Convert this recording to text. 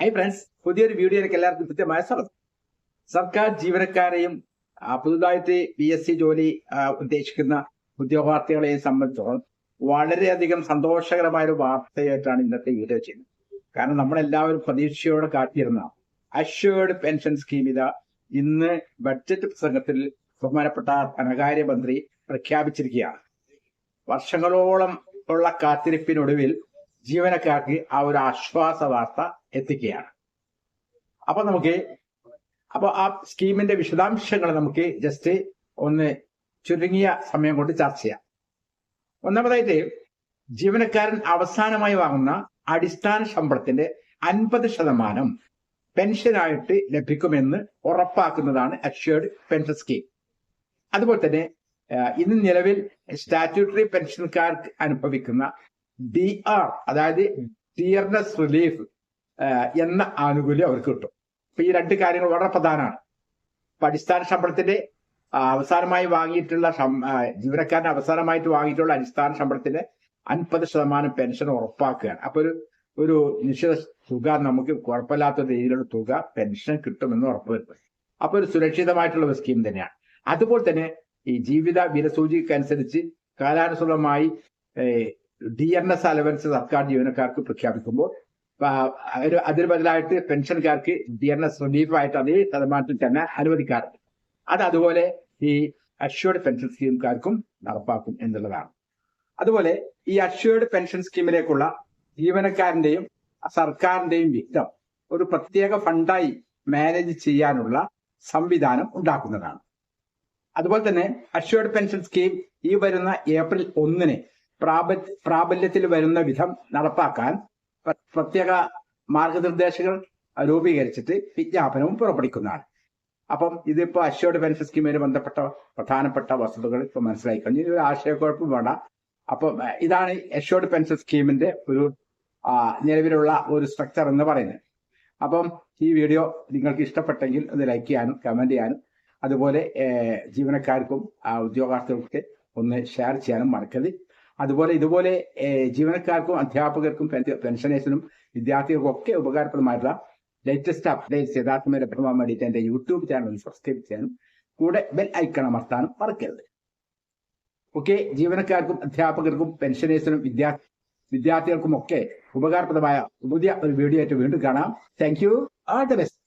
Hi friends പുതിയൊരു വീഡിയോയിലേക്ക് എല്ലാവർക്കും കൃത്യമായ സ്വാഗതം. സർക്കാർ ജീവനക്കാരെയും പുതുതായിട്ട് പി എസ് സി ജോലി ഉദ്ദേശിക്കുന്ന ഉദ്യോഗാർത്ഥികളെയും സംബന്ധിച്ചിടത്തോളം വളരെയധികം സന്തോഷകരമായ ഒരു വാർത്തയായിട്ടാണ് ഇന്നത്തെ വീഡിയോ ചെയ്യുന്നത്. കാരണം നമ്മളെല്ലാവരും പ്രതീക്ഷയോടെ കാത്തിരുന്ന അഷ്വേർഡ് പെൻഷൻ സ്കീം ഇത ഇന്ന് ബഡ്ജറ്റ് പ്രസംഗത്തിൽ ബഹുമാനപ്പെട്ട ധനകാര്യമന്ത്രി പ്രഖ്യാപിച്ചിരിക്കുകയാണ്. വർഷങ്ങളോളം ഉള്ള കാത്തിരിപ്പിനൊടുവിൽ ജീവനക്കാർക്ക് ആ ഒരു ആശ്വാസ വാർത്ത എത്തിക്കുകയാണ്. അപ്പൊ നമുക്ക് അപ്പൊ ആ സ്കീമിന്റെ വിശദാംശങ്ങൾ നമുക്ക് ജസ്റ്റ് ഒന്ന് ചുരുങ്ങിയ സമയം കൊണ്ട് ചർച്ച ചെയ്യാം. ഒന്നാമതായിട്ട് ജീവനക്കാരൻ അവസാനമായി വാങ്ങുന്ന അടിസ്ഥാന ശമ്പളത്തിന്റെ അൻപത് ശതമാനം പെൻഷനായിട്ട് ലഭിക്കുമെന്ന് ഉറപ്പാക്കുന്നതാണ് അഷ്യേർഡ് പെൻഷൻ സ്കീം അതുപോലെ തന്നെ ഇന്ന് നിലവിൽ സ്റ്റാറ്റ്യൂട്ടറി പെൻഷൻകാർക്ക് അനുഭവിക്കുന്ന ഡി ആർ അതായത് ഡിയർനെസ് റിലീഫ് എന്ന ആനുകൂല്യം അവർക്ക് കിട്ടും. അപ്പൊ ഈ രണ്ട് കാര്യങ്ങൾ വളരെ പ്രധാനമാണ്. അപ്പൊ അടിസ്ഥാന ശമ്പളത്തിന്റെ അവസാനമായി വാങ്ങിയിട്ടുള്ള ജീവനക്കാരന് അവസാനമായിട്ട് വാങ്ങിയിട്ടുള്ള അടിസ്ഥാന ശമ്പളത്തിന്റെ അൻപത് ശതമാനം പെൻഷൻ ഉറപ്പാക്കുകയാണ്. അപ്പൊ ഒരു ഒരു നിശ്ചിത തുക നമുക്ക് കുഴപ്പമില്ലാത്ത രീതിയിലുള്ള തുക പെൻഷൻ കിട്ടുമെന്ന് ഉറപ്പുവരുത്തും അപ്പൊ ഒരു സുരക്ഷിതമായിട്ടുള്ള ഒരു സ്കീം തന്നെയാണ്. അതുപോലെ തന്നെ ഈ ജീവിത വിലസൂചിക്കനുസരിച്ച് കാലാനുസൃതമായി ഡി എൻ എസ് അലവൻസ് സർക്കാർ ജീവനക്കാർക്ക് പ്രഖ്യാപിക്കുമ്പോൾ അതിന് ബദലായിട്ട് പെൻഷൻകാർക്ക് ഡി എൻ എസ് റിലീഫായിട്ട് അതേ ശതമാനത്തിൽ തന്നെ അനുവദിക്കാറുണ്ട്. അത് അതുപോലെ ഈ അഷ്വേർഡ് പെൻഷൻ സ്കീംകാർക്കും നടപ്പാക്കും എന്നുള്ളതാണ്. അതുപോലെ ഈ അഷ്വേർഡ് പെൻഷൻ സ്കീമിലേക്കുള്ള ജീവനക്കാരന്റെയും സർക്കാരിന്റെയും വിഹിതം ഒരു പ്രത്യേക ഫണ്ടായി മാനേജ് ചെയ്യാനുള്ള സംവിധാനം ഉണ്ടാക്കുന്നതാണ്. അതുപോലെ തന്നെ അഷ്വേർഡ് പെൻഷൻ സ്കീം ഈ വരുന്ന ഏപ്രിൽ ഒന്നിന് പ്രാബ- പ്രാബല്യത്തിൽ വരുന്ന വിധം നടപ്പാക്കാൻ പ്രത്യേക മാർഗനിർദ്ദേശങ്ങൾ രൂപീകരിച്ചിട്ട് വിജ്ഞാപനവും പുറപ്പെടുവിക്കുന്നതാണ്. അപ്പം ഇതിപ്പോ അശ്വഡ് പെൻഷൻ സ്കീമിന് ബന്ധപ്പെട്ട പ്രധാനപ്പെട്ട വസ്തുതകൾ ഇപ്പൊ മനസ്സിലായി കഴിഞ്ഞു. ഇതൊരു ആശയക്കുഴപ്പം വേണ്ട. അപ്പം ഇതാണ് അശ്വഡ് പെൻഷൻ സ്കീമിന്റെ ഒരു നിലവിലുള്ള ഒരു സ്ട്രക്ചർ എന്ന് പറയുന്നത്. അപ്പം ഈ വീഡിയോ നിങ്ങൾക്ക് ഇഷ്ടപ്പെട്ടെങ്കിൽ ഒന്ന് ലൈക്ക് ചെയ്യാനും കമന്റ് ചെയ്യാനും അതുപോലെ ജീവനക്കാർക്കും ഉദ്യോഗാർത്ഥികൾക്ക് ഒന്ന് ഷെയർ ചെയ്യാനും മറക്കരുത്. അതുപോലെ ഇതുപോലെ ജീവനക്കാർക്കും അധ്യാപകർക്കും പെൻഷനേഴ്സിനും വിദ്യാർത്ഥികൾക്കും ഒക്കെ ഉപകാരപ്രദമായിട്ടുള്ള ലേറ്റസ്റ്റ് അപ്ഡേറ്റ്സ് യഥാർത്ഥമായി ലഭ്യമാകാൻ വേണ്ടിയിട്ട് എന്റെ യൂട്യൂബ് ചാനൽ സബ്സ്ക്രൈബ് ചെയ്യാനും കൂടെ ബെൽ ഐക്കൺ അമർത്താനും മറക്കരുത്. ഓക്കെ ജീവനക്കാർക്കും അധ്യാപകർക്കും പെൻഷനേഴ്സിനും വിദ്യാ വിദ്യാർത്ഥികൾക്കും ഒക്കെ ഉപകാരപ്രദമായ പുതിയ ഒരു വീഡിയോ ആയിട്ട് വീണ്ടും കാണാം. Thank you all the best